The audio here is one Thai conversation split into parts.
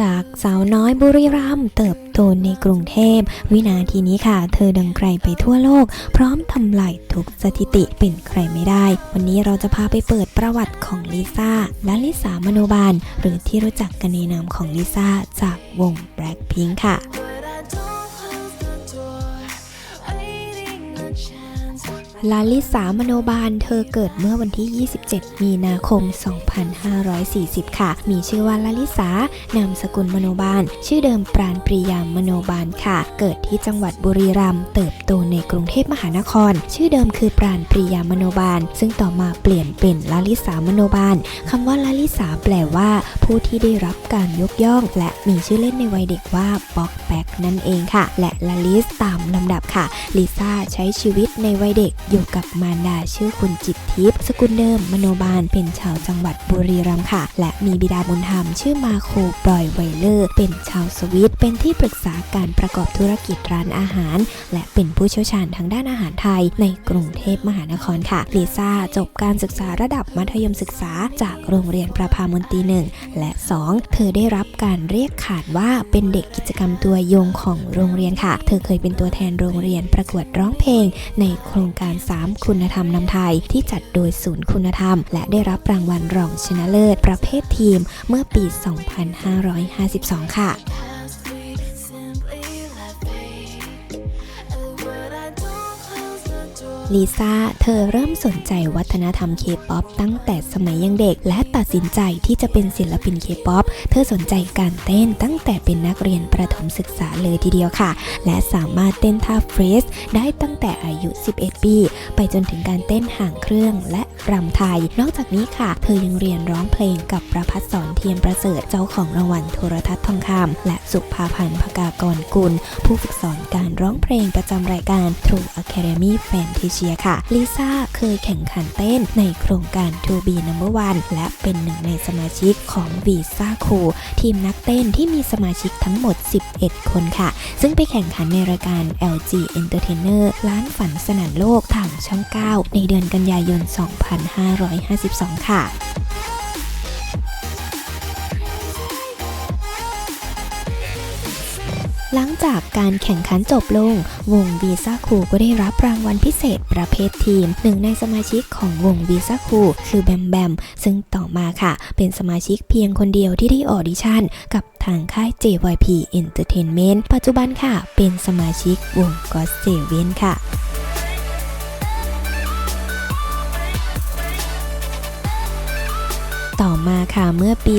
จากสาวน้อยบุรีรัมย์เติบโตในกรุงเทพ วินาทีนี้ค่ะ เธอดังไกลไปทั่วโลก พร้อมทำลายทุกสถิติเป็นใครไม่ได้ วันนี้เราจะพาไปเปิดประวัติของลิซ่าและลิสามโนบาล หรือที่รู้จักกันในนามของลิซ่าจากวง Blackpink ค่ะ ลาลิสามโนบาล เธอเกิดเมื่อวันที่ 27 มีนาคม 2540 ค่ะ มีชื่อว่าลาลิสานามสกุลมโนบาล ชื่อเดิมปราณปรียามโนบาลค่ะ เกิดที่จังหวัดบุรีรัมย์เติบโตในกรุงเทพมหานคร ชื่อเดิมคือปราณปรียามโนบาล ซึ่งต่อมาเปลี่ยนเป็นลาลิสามโนบาลคำว่าลาลิสาแปลว่า ผู้ที่ได้รับการยกย่อง และมีชื่อเล่นในวัยเด็กว่าบ็อกแบ็กนั่นเองค่ะ และลาลิสตามลำดับค่ะลิซ่าใช้ชีวิตในวัยเด็กอยู่กับมารดาชื่อคุณจิตทิพย์สกุลเดิมมโนบาลเป็นชาวจังหวัดบุรีรัมย์ค่ะ และมีบิดาบุญธรรมชื่อมาโคบรอยไวเลอร์ เป็นชาวสวิต เป็นที่ปรึกษาการประกอบธุรกิจร้านอาหาร และเป็นผู้เชี่ยวชาญทางด้านอาหารไทย ในกรุงเทพมหานครค่ะลิซ่าจบการศึกษาระดับมัธยมศึกษาจากโรงเรียนประภามนตรีหนึ่งและ 2 เธอได้รับการเรียกขานว่าเป็นเด็กกิจกรรมตัวยงของโรงเรียนค่ะ เธอเคยเป็นตัวแทนโรงเรียนประกวดร้องเพลง ในโครงการ3 คุณธรรมนำไทย ที่จัดโดยศูนย์คุณธรรม และได้รับรางวัลรองชนะเลิศ ประเภททีมเมื่อปี 2552 ค่ะ ลิซ่าเธอเริ่มสนใจวัฒนธรรมเคป๊อปตั้งแต่สมัยยังเด็ก และตัดสินใจที่จะเป็นศิลปินเคป๊อปเธอสนใจการเต้นตั้งแต่เป็นนักเรียนประถมศึกษาเลยทีเดียวค่ะ และสามารถเต้นท่าเฟรสได้ตั้งแต่อายุ 11 ปี ไปจนถึงการเต้นห่างเครื่องและรำไทย นอกจากนี้ค่ะ เธอยังเรียนร้องเพลงกับประพัฒสอนเทียมประเสริฐเจ้าของรางวัลโทรทัศน์ทองคำและสุภาพันธ์พกากรกุล ผู้ฝึกสอนการร้องเพลงประจำรายการ True Academy Fantasia ค่ะลิซ่าเคยแข่งขันเต้นในโครงการ To Be Number One และเป็นหนึ่งในสมาชิกของ Visa Crew ทีมนักเต้นที่มีสมาชิกทั้งหมด 11 คนค่ะ ซึ่งไปแข่งขันในรายการ LG Entertainer ล้านฝันสนั่นโลกทางช่อง 9 ในเดือนกันยายน 2552 ค่ะ หลังจากการแข่งขันจบลง วงวีซ่าคูก็ได้รับรางวัลพิเศษประเภททีม หนึ่งในสมาชิกของวงวีซ่าคูคือแบมแบม ซึ่งต่อมาค่ะ เป็นสมาชิกเพียงคนเดียวที่ได้ออดิชั่น กับทางค่าย JYP Entertainment ปัจจุบันค่ะ เป็นสมาชิกวง God Seven ค่ะ ต่อมาค่ะเมื่อปี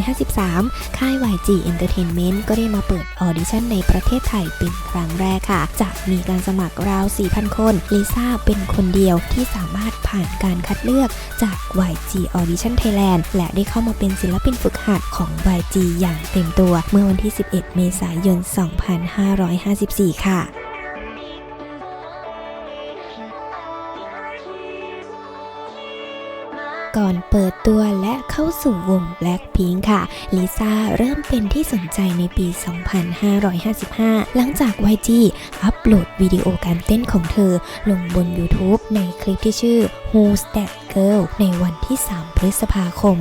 2553 ค่าย YG Entertainment ก็ได้มาเปิดออดิชั่นในประเทศไทยเป็นครั้งแรกค่ะจากมีการสมัครราว 4,000 คนลิซ่าเป็นคนเดียวที่สามารถผ่านการคัดเลือกจาก YG Audition Thailand และได้เข้ามาเป็นศิลปินฝึกหัดของ YG อย่างเต็มตัว เมื่อวันที่ 11 เมษายน 2554 ค่ะ ก่อนเปิดตัวและเข้าสู่วง Blackpink ค่ะ ลิซ่าเริ่มเป็นที่สนใจในปี 2555 หลังจาก YG อัปโหลดวิดีโอการเต้นของเธอลงบน YouTube ในคลิปที่ชื่อ Who's That Girl ในวันที่ 3 พฤษภาคม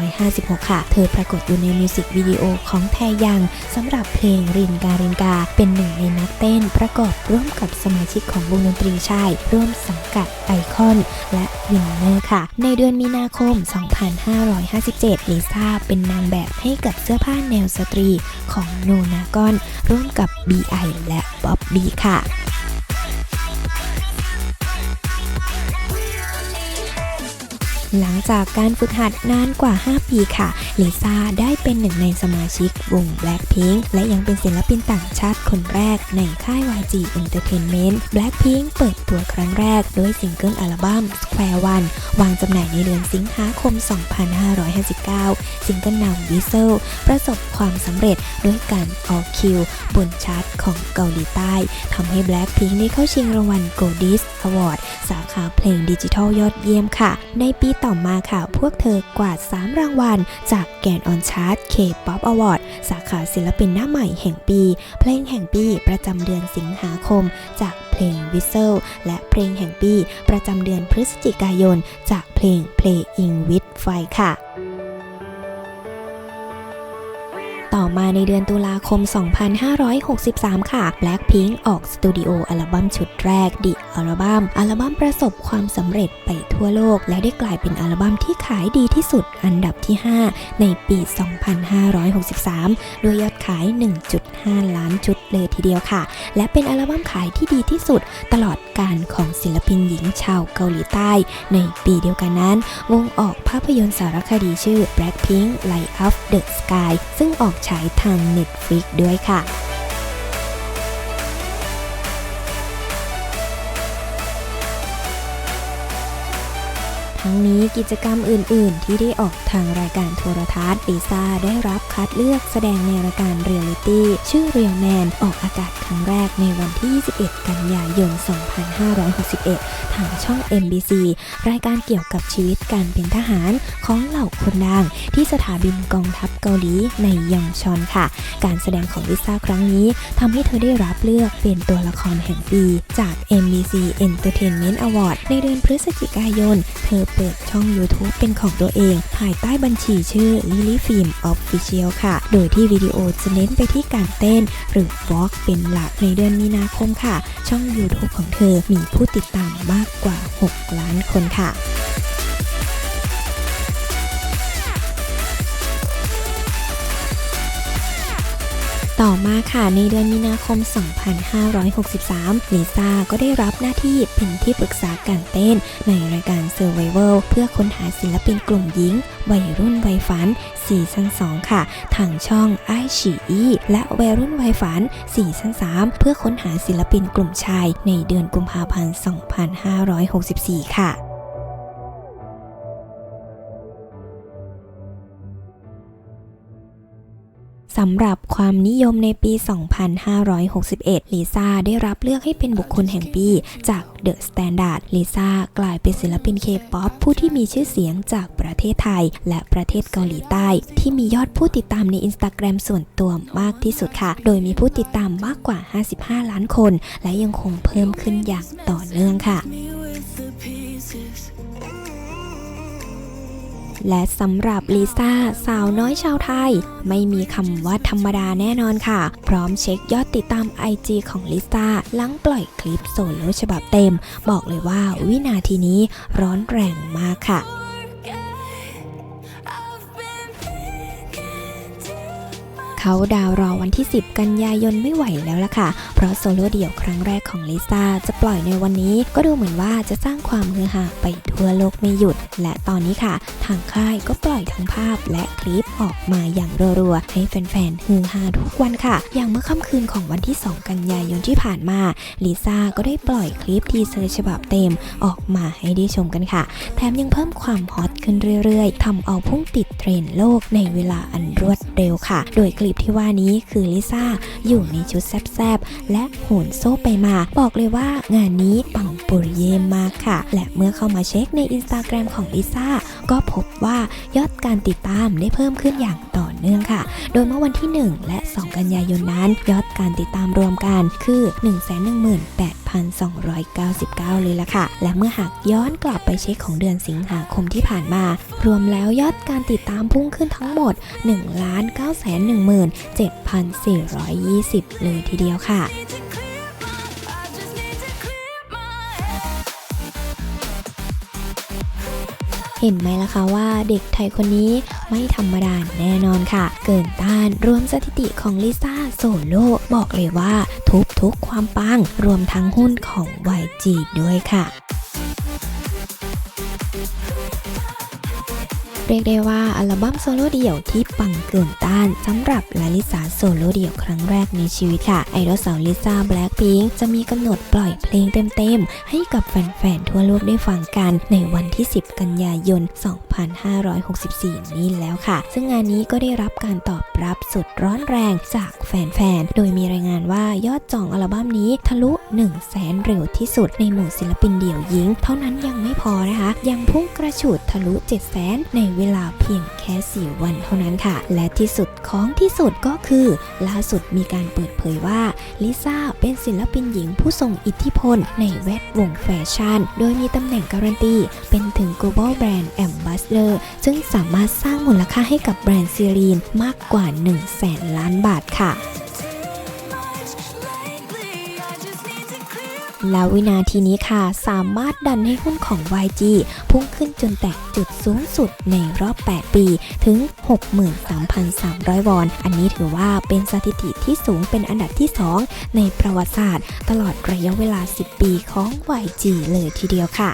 2556 ค่ะ เธอปรากฏอยู่ในมิวสิกวิดีโอของแทยังสำหรับเพลงรินการินกา เป็นหนึ่งในนักเต้นประกอบร่วมกับสมาชิกของวงดนตรีชาย ร่วมสังกัดไอคอน และวินเนอร์ค่ะ ในเดือนมีนาคม 2557 ลิซ่าเป็นนางแบบให้กับเสื้อผ้าแนวสตรีของโนนากอนร่วมกับ B.I. และบ๊อบบี้ค่ะ หลังจากการฝึกหัดนานกว่า 5 ปีค่ะ ลิซ่าได้เป็นหนึ่งในสมาชิกวง Blackpink และยังเป็นศิลปินต่างชาติคนแรกในค่าย YG Entertainment Blackpink เปิดตัวครั้งแรกด้วยซิงเกิลอัลบั้ม Square One วางจำหน่ายในเดือนสิงหาคม 2559 ซิงเกิลนำ Whistle ประสบความสำเร็จด้วยการออกคิวบนชาร์ตของเกาหลีใต้ทำให้ Blackpink ได้เข้าชิงรางวัล Goldis Award สาขาเพลงดิจิทัลยอดเยี่ยมค่ะ ในปีต่อมาค่ะ พวกเธอกวาด 3 รางวัล จากแกนออนชาร์ต K-POP Award สาขาศิลปินหน้าใหม่แห่งปี เพลงแห่งปีประจำเดือนสิงหาคม จากเพลง Whistle และเพลงแห่งปี ประจำเดือนพฤศจิกายน จากเพลง Playing with Fire ค่ะต่อมาในเดือนตุลาคม 2563 ค่ะ Blackpink ออกสตูดิโออัลบั้มชุดแรก The Album อัลบั้มประสบความสำเร็จไปทั่วโลก และได้กลายเป็นอัลบั้มที่ขายดีที่สุดอันดับที่ 5 ในปี 2563 ด้วยยอดขาย 1.5 ล้านชุดเลยทีเดียวค่ะ และเป็นอัลบั้มขายที่ดีที่สุดตลอดการของศิลปินหญิงชาวเกาหลีใต้ ในปีเดียวกันนั้น วงออกภาพยนตร์สารคดีชื่อ Blackpink Light Up the Sky ซึ่งออกฉายทาง Netflix ด้วยค่ะ ทั้งนี้กิจกรรมอื่น ๆ ที่ได้ออกทางรายการโทรทัศน์ลิซ่าได้รับคัดเลือกแสดงในรายการเรียลลิตี้ชื่อเรียลแมนออกอากาศครั้งแรกในวันที่ 21 กันยายน 2561 ทางช่อง MBC รายการเกี่ยวกับชีวิตการเป็นทหารของเหล่าคนดังที่สถาบินกองทัพเกาหลีในยองชอนค่ะ การแสดงของลิซ่าครั้งนี้ทำให้เธอได้รับเลือกเป็นตัวละครแห่งปี จาก MBC Entertainment Award ในเดือนพฤศจิกายน เธอเปิดช่อง YouTube เป็นของตัวเอง ภายใต้บัญชีชื่อ Lily Film Official ค่ะ โดยที่วิดีโอจะเน้นไปที่การเต้น หรือ Walk เป็นหลักในเดือนมีนาคมค่ะ ช่อง YouTube ของเธอมีผู้ติดตามมากกว่า 6 ล้านคนค่ะ ต่อมาค่ะในเดือนมีนาคม 2563 ลิซ่าก็ได้รับหน้าที่เป็นที่ปรึกษาการเต้นในรายการ Survival เพื่อค้นหาศิลปินกลุ่มหญิง วัยรุ่นวัยฝันซีซั่น2 ค่ะ ทางช่องไอฉีอีและวัยรุ่นวัยฝันซีซั่น3 เพื่อค้นหาศิลปินกลุ่มชายในเดือนกุมภาพันธ์ 2564 ค่ะ สำหรับความนิยมในปี 2561 ลิซ่าได้รับเลือกให้เป็นบุคคลแห่งปีจาก The Standard ลิซ่ากลายเป็นศิลปินเคป๊อปผู้ที่มีชื่อเสียงจากประเทศไทย และประเทศเกาหลีใต้ ที่มียอดผู้ติดตามใน Instagram ส่วนตัวมากที่สุดค่ะ โดยมีผู้ติดตามมากกว่า 55 ล้านคน และยังคงเพิ่มขึ้นอย่างต่อเนื่องค่ะ และสำหรับลิซ่าสาวน้อยชาวไทย ไม่มีคำว่าธรรมดาแน่นอนค่ะ พร้อมเช็คยอดติดตาม IG ของลิซ่าหลังปล่อยคลิปโซโล่ฉบับเต็ม บอกเลยว่าวินาทีนี้ร้อนแรงมากค่ะ เขาดาวรอวันที่ 10 กันยายนไม่ไหวแล้วล่ะค่ะ เพราะโซโล่เดี่ยวครั้งแรกของลิซ่าจะปล่อยในวันนี้ ก็ดูเหมือนว่าจะสร้างความฮือฮาไปทั่วโลกไม่หยุด และตอนนี้ค่ะ ทางค่ายก็ปล่อยทั้งภาพและคลิปออกมาอย่างรัวๆ ให้แฟนๆฮือฮาทุกวันค่ะ อย่างเมื่อค่ำคืนของวันที่ 2 กันยายนที่ผ่านมาลิซ่าก็ได้ปล่อยคลิปทีเซอร์ฉบับเต็มออกมาให้ได้ชมกันค่ะ แถมยังเพิ่มความฮอตขึ้นเรื่อยๆทำเอาพุ่งติดเทรนด์โลกในเวลาอันรวดเร็วค่ะ โดยคลิปที่ว่านี้คือลิซ่าอยู่ในชุดแซบๆ และโหนโซ่ไปมา บอกเลยว่างานนี้ปังปุริเยมมากค่ะ และเมื่อเข้ามาเช็คในอินสตาแกรมของลิซ่าก็พบว่ายอดการติดตามได้เพิ่มขึ้นอย่าง ต่อเนื่องค่ะ โดยเมื่อวันที่ 1 และ 2 กันยายนนั้น ยอดการติดตามรวมกันคือ 118,299 เลยล่ะค่ะ และเมื่อหากย้อนกลับไปเช็คของเดือนสิงหาคมที่ผ่านมา รวมแล้วยอดการติดตามพุ่งขึ้นทั้งหมด 1,917,420 เลยทีเดียวค่ะ เห็นไหมล่ะคะว่าเด็กไทยคนนี้ไม่ธรรมดาแน่นอนค่ะ เกินต้านรวมสถิติของลิซ่าโซโล่บอกเลยว่าทุบทุกความปัง รวมทั้งหุ้นของ YG ด้วยค่ะ เรียกได้ว่าอัลบั้มโซโล่เดี่ยวที่ปังเกินต้านสำหรับลาลิสาโซโล่เดี่ยวครั้งแรกในชีวิตค่ะ ไอดอลสาวลิซ่าแบล็คพิงจะมีกำหนดปล่อยเพลงเต็มๆ ให้กับแฟนๆ ทั่วโลกได้ฟังกันในวันที่ 10 กันยายน 2564 นี้แล้วค่ะ ซึ่งงานนี้ก็ได้รับการตอบรับสุดร้อนแรงจากแฟนๆ โดยมีรายงานว่ายอดจองอัลบั้มนี้ทะลุ 1 0 0 0 0แสนเร็วที่สุดในหมู่ศิลปินเดี่ยวหญิง เท่านั้นยังไม่พอนะคะ ยังพุ่งกระฉูดทะลุ 7 0 0แสนในเวลาเพียงแค่4วันเท่านั้นค่ะ และที่สุดของที่สุดก็คือ ล่าสุดมีการเปิดเผยว่าลิซ่าเป็นศิลปินหญิงผู้ทรงอิทธิพล ในแวดวงแฟชั่น โดยมีตำแหน่งการันตี เป็นถึง global brand ambassador ซึ่งสามารถสร้างมูลค่าให้กับแบรนด์ซีรีนมากกว่า 1 0 0 0 0แสนล้านบาทค่ะ แล้ววินาทีนี้ค่ะ สามารถดันให้หุ้นของ YG พุ่งขึ้นจนแตะจุดสูงสุดในรอบ 8 ปีถึง 63,300 วอน อันนี้ถือว่าเป็นสถิติที่สูงเป็นอันดับที่ 2 ในประวัติศาสตร์ ตลอดระยะเวลา 10 ปีของ YG เลยทีเดียวค่ะ